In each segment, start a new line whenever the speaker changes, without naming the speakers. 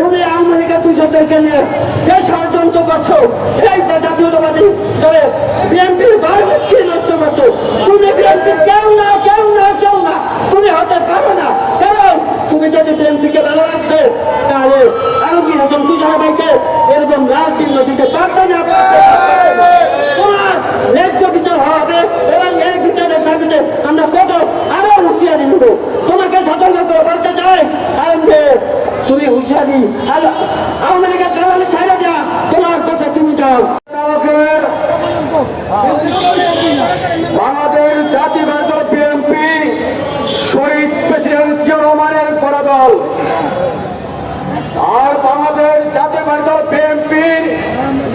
তুমি আমেরিকা কৃষকদেরকে নিয়ে যে ষড়যন্ত্র করছ, এই জাতীয়তাবাদী দলে বিএনপির ভারতকে নষ্ট করছ। তুমি বিএনপি কেউ না কেউ না কেউ না। তুমি হতে পারো না। কারণ তুমি যদি বিএনপিকে ভালো রাখবে তাহলে আলমগীর কি তুষার ভাইকে এরকম লাল চিহ্ন দিতে তুমি হুঁশিয়ারি। আওয়ামী লীগের কারণে ছাড়া দেওয়া তোমার কথা তুমি যাও।
বাংলাদেশ জাতীয়বাদ বিএনপি শহীদ প্রেসিডেন্ট জিয়া রহমানের করা দল আর বাংলাদেশ জাতীয়বাদ বিএনপির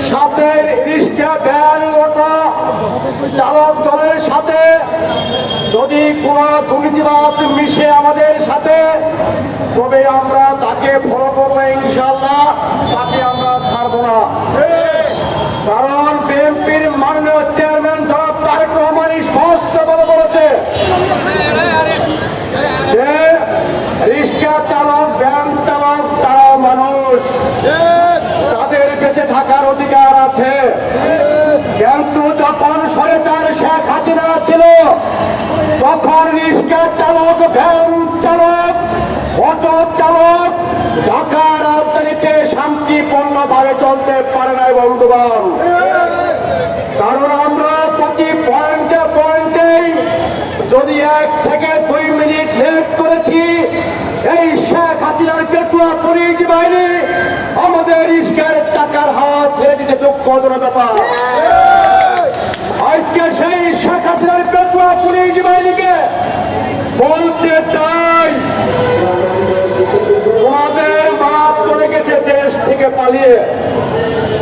সাথে রিক্সা ভ্যান অটো চালক দলের সাথে। যদি কোনো দুর্নীতিবাদ মিশে আমাদের সাথে, তবে আমরা তাকে ফলো করব ইনশাল্লাহ তাকে আমরা ছাড়বো না। কারণ বিএনপির মাননীয় চেয়ারম্যান জনাব তারেক রহমান স্পষ্ট বলে বলেছে যে, রিক্সা চালক, ভ্যান চালক, তারা মানুষ। তাদের বেঁচে থাকার অধিকার আছে। কিন্তু যখন সরেচার শেখ হাসিনা ছিল, তখন রিক্সা চালক, ভ্যান চালক অটো চালক ঢাকা রাজধানীতে শান্তিপূর্ণভাবে চলতে পারে না বন্ধুবান কারণ আমরা প্রতি পয়েন্টে পয়েন্টেই যদি এক থেকে দুই মিনিট লেট করেছি, এই শেখ হাসিনার পেটুয়া পুলিশ বাহিনী আমাদের ইস্কার চাকার হাত ছেড়ে দিতে দুঃখজনক ব্যাপার। আজকে সেই শেখ হাসিনার পেটুয়া পুলিশ বাহিনীকে বলতে চাই ali.